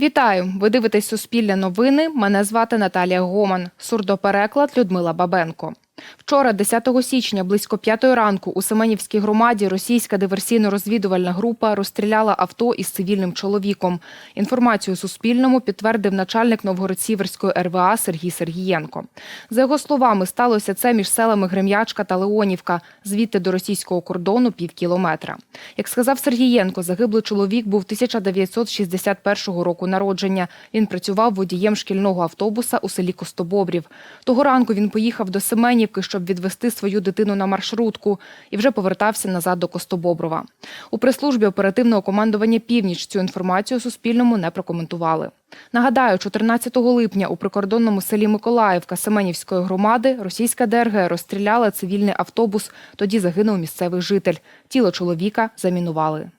Вітаю! Ви дивитесь Суспільне новини. Мене звати Наталія Гоман. Сурдопереклад Людмила Бабенко. Вчора, 10 січня, близько п'ятої ранку, у Семенівській громаді російська диверсійно-розвідувальна група розстріляла авто із цивільним чоловіком. Інформацію Суспільному підтвердив начальник Новгород-Сіверської РВА Сергій Сергієнко. За його словами, сталося це між селами Грем'ячка та Леонівка, звідти до російського кордону пів кілометра. Як сказав Сергієнко, загиблий чоловік був 1961 року народження. Він працював водієм шкільного автобуса у селі Костобобрів. Того ранку він поїхав до Семенівки, щоб відвести свою дитину на маршрутку, і вже повертався назад до Костобоброва. У прес-службі оперативного командування «Північ» цю інформацію Суспільному не прокоментували. Нагадаю, 14 липня у прикордонному селі Миколаївка Семенівської громади російська ДРГ розстріляла цивільний автобус. Тоді загинув місцевий житель. Тіло чоловіка замінували.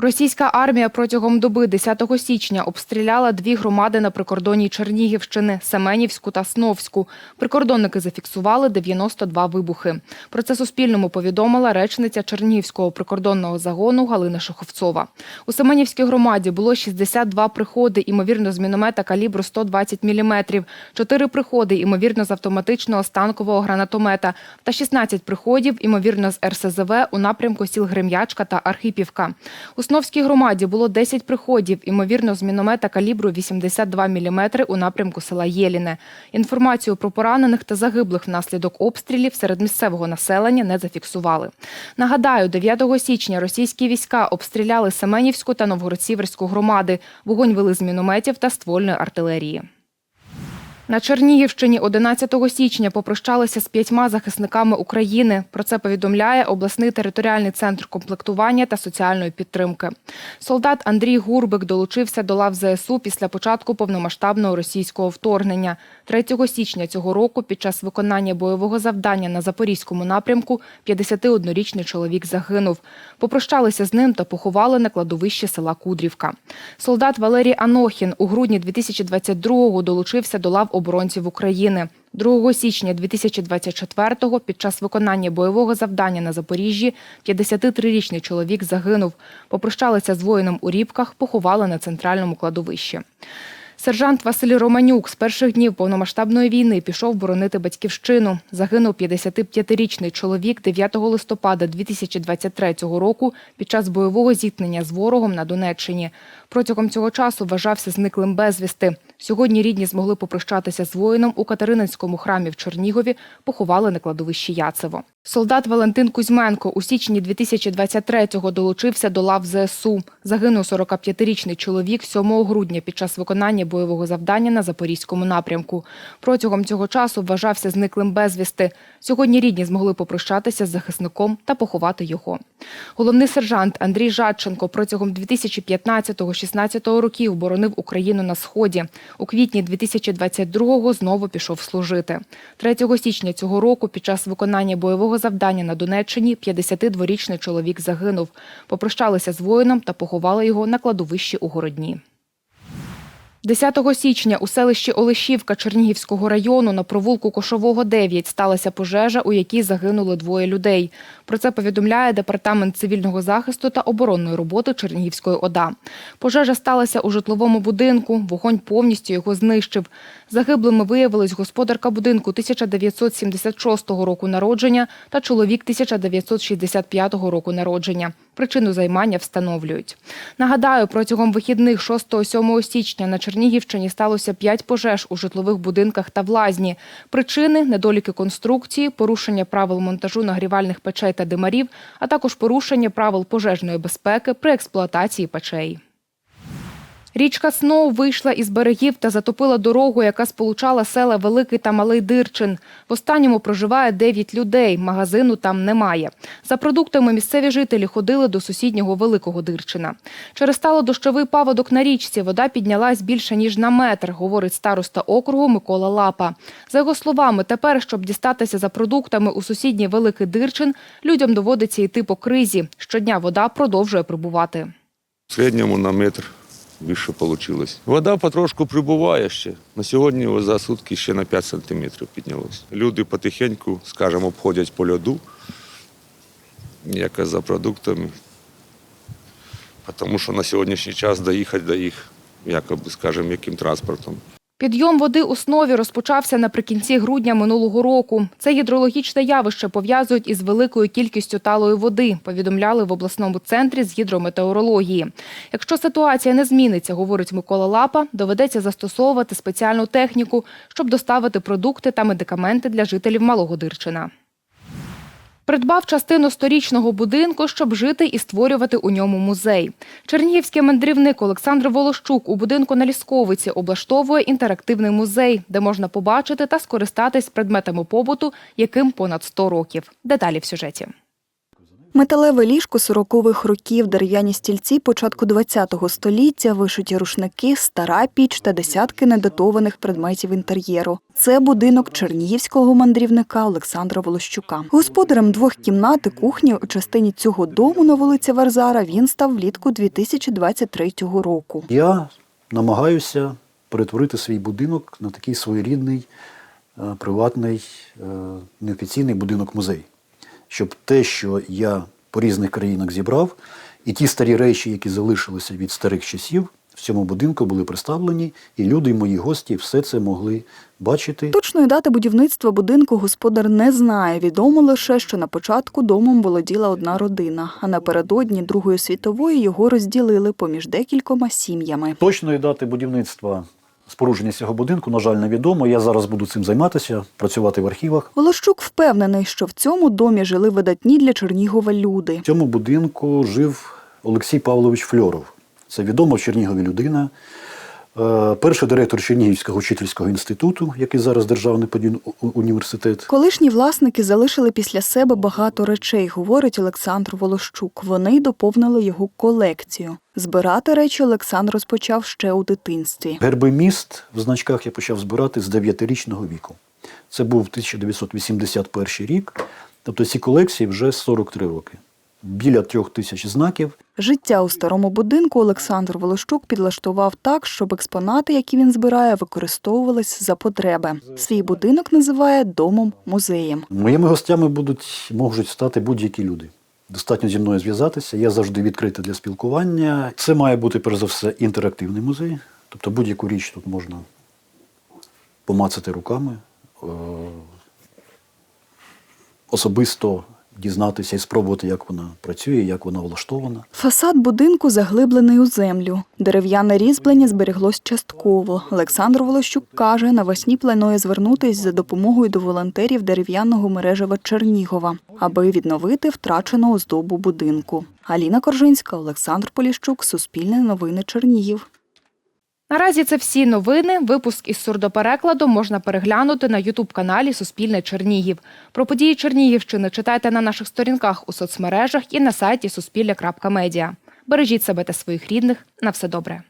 Російська армія протягом доби 10 січня обстріляла дві громади на прикордонні Чернігівщини – Семенівську та Сновську. Прикордонники зафіксували 92 вибухи. Про це Суспільному повідомила речниця Чернігівського прикордонного загону Галина Шоховцова. У Семенівській громаді було 62 приходи, імовірно, з міномета калібру 120 мм, 4 приходи, імовірно, з автоматичного станкового гранатомета та 16 приходів, імовірно, з РСЗВ у напрямку сіл Грем'ячка та Архипівка. У Сновській громаді було 10 приходів, імовірно, з міномета калібру 82 мм у напрямку села Єліне. Інформацію про поранених та загиблих внаслідок обстрілів серед місцевого населення не зафіксували. Нагадаю, 9 січня російські війська обстріляли Семенівську та Новгород-Сіверську громади. Вогонь вели з мінометів та ствольної артилерії. На Чернігівщині 11 січня попрощалися з п'ятьма захисниками України. Про це повідомляє обласний територіальний центр комплектування та соціальної підтримки. Солдат Андрій Гурбик долучився до лав ЗСУ після початку повномасштабного російського вторгнення. 3 січня цього року під час виконання бойового завдання на Запорізькому напрямку 51-річний чоловік загинув. Попрощалися з ним та поховали на кладовищі села Кудрівка. Солдат Валерій Анохін у грудні 2022-го долучився до лав оборонців України. 2 січня 2024-го під час виконання бойового завдання на Запоріжжі 53-річний чоловік загинув. Попрощалися з воїном у Рібках, поховали на центральному кладовищі. Сержант Василь Романюк з перших днів повномасштабної війни пішов боронити батьківщину. Загинув 55-річний чоловік 9 листопада 2023 року під час бойового зіткнення з ворогом на Донеччині. Протягом цього часу вважався зниклим безвісти. Сьогодні рідні змогли попрощатися з воїном у Катерининському храмі в Чернігові, поховали на кладовищі Яцево. Солдат Валентин Кузьменко у січні 2023-го долучився до лав ЗСУ. Загинув 45-річний чоловік 7 грудня під час виконання бойового завдання на Запорізькому напрямку. Протягом цього часу вважався зниклим безвісти. Сьогодні рідні змогли попрощатися з захисником та поховати його. Головний сержант Андрій Жадченко протягом 2015-16 років боронив Україну на Сході. У квітні 2022-го знову пішов служити. 3 січня цього року під час виконання бойового завдання на Донеччині 52-річний чоловік загинув. Попрощалися з воїном та поховали його на кладовищі у Городні. 10 січня у селищі Олешівка Чернігівського району на провулку Кошового 9 сталася пожежа, у якій загинули двоє людей. Про це повідомляє Департамент цивільного захисту та оборонної роботи Чернігівської ОДА. Пожежа сталася у житловому будинку, вогонь повністю його знищив. Загиблими виявились господарка будинку 1976 року народження та чоловік 1965 року народження. Причину займання встановлюють. Нагадаю, протягом вихідних 6-7 січня на Чернігівщині сталося 5 пожеж у житлових будинках та в лазні. Причини – недоліки конструкції, порушення правил монтажу нагрівальних печей та димарів, а також порушення правил пожежної безпеки при експлуатації печей. Річка Сноу вийшла із берегів та затопила дорогу, яка сполучала села Великий та Малий Дирчин. В останньому проживає 9 людей, магазину там немає. За продуктами місцеві жителі ходили до сусіднього Великого Дирчина. Через стало-дощовий паводок на річці вода піднялась більше, ніж на метр, говорить староста округу Микола Лапа. За його словами, тепер, щоб дістатися за продуктами у сусідній Великий Дирчин, людям доводиться йти по кризі. Щодня вода продовжує прибувати. В середньому на метр більше вийшло. Вода потрошку прибуває ще. На сьогодні за сутки ще на 5 сантиметрів піднялось. Люди потихеньку, скажімо, обходять по льоду, якось за продуктами. Тому що на сьогоднішній час доїхати до їх якоби, скажімо, яким транспортом. Підйом води у Снові розпочався наприкінці грудня минулого року. Це гідрологічне явище пов'язують із великою кількістю талої води, повідомляли в обласному центрі з гідрометеорології. Якщо ситуація не зміниться, говорить Микола Лапа, доведеться застосовувати спеціальну техніку, щоб доставити продукти та медикаменти для жителів Малого Дирчина. Придбав частину сторічного будинку, щоб жити і створювати у ньому музей. Чернігівський мандрівник Олександр Волощук у будинку на Лісковиці облаштовує інтерактивний музей, де можна побачити та скористатись предметами побуту, яким понад 100 років. Деталі в сюжеті. Металеве ліжко 40-х років, дерев'яні стільці початку ХХ століття, вишиті рушники, стара піч та десятки недатованих предметів інтер'єру. Це будинок чернігівського мандрівника Олександра Волощука. Господарем двох кімнат і кухні у частині цього дому на вулиці Варзара він став влітку 2023 року. Я намагаюся перетворити свій будинок на такий своєрідний, е, приватний, е, неофіційний будинок-музей. Щоб те, що я по різних країнах зібрав, і ті старі речі, які залишилися від старих часів, в цьому будинку були представлені, і люди, і мої гості, все це могли бачити. Точної дати будівництва будинку господар не знає. Відомо лише, що на початку домом володіла одна родина, а напередодні Другої світової його розділили поміж декількома сім'ями. Точної дати будівництва спорудження цього будинку, на жаль, невідомо. Я зараз буду цим займатися, працювати в архівах. Волощук впевнений, що в цьому домі жили видатні для Чернігова люди. В цьому будинку жив Олексій Павлович Фльоров. Це відома в Чернігові людина. Е, Перший директор Чернігівського учительського інституту, який зараз Державний університет. Колишні власники залишили після себе багато речей, говорить Олександр Волощук. Вони доповнили його колекцію. Збирати речі Олександр розпочав ще у дитинстві. Герби міст в значках я почав збирати з 9-річного віку. Це був 1981 рік. Тобто ці колекції вже 43 роки. Біля трьох тисяч знаків. Життя у старому будинку Олександр Волощук підлаштував так, щоб експонати, які він збирає, використовувались за потреби. Свій будинок називає домом музеєм. Моїми гостями будуть, можуть стати будь-які люди. Достатньо зі мною зв'язатися. Я завжди відкритий для спілкування. Це має бути, перш за все, інтерактивний музей. Тобто будь-яку річ тут можна помацати руками, е, особисто дізнатися і спробувати, як вона працює, як вона влаштована. Фасад будинку заглиблений у землю. Дерев'яне різьблення збереглось частково. Олександр Волощук каже, навесні планує звернутись за допомогою до волонтерів дерев'яного мережева Чернігова, аби відновити втрачену оздобу будинку. Аліна Коржинська, Олександр Поліщук, Суспільне новини Чернігів. Наразі це всі новини. Випуск із сурдоперекладу можна переглянути на Ютуб-каналі Суспільне Чернігів. Про події Чернігівщини читайте на наших сторінках у соцмережах і на сайті Суспілля.Медіа. Бережіть себе та своїх рідних. На все добре.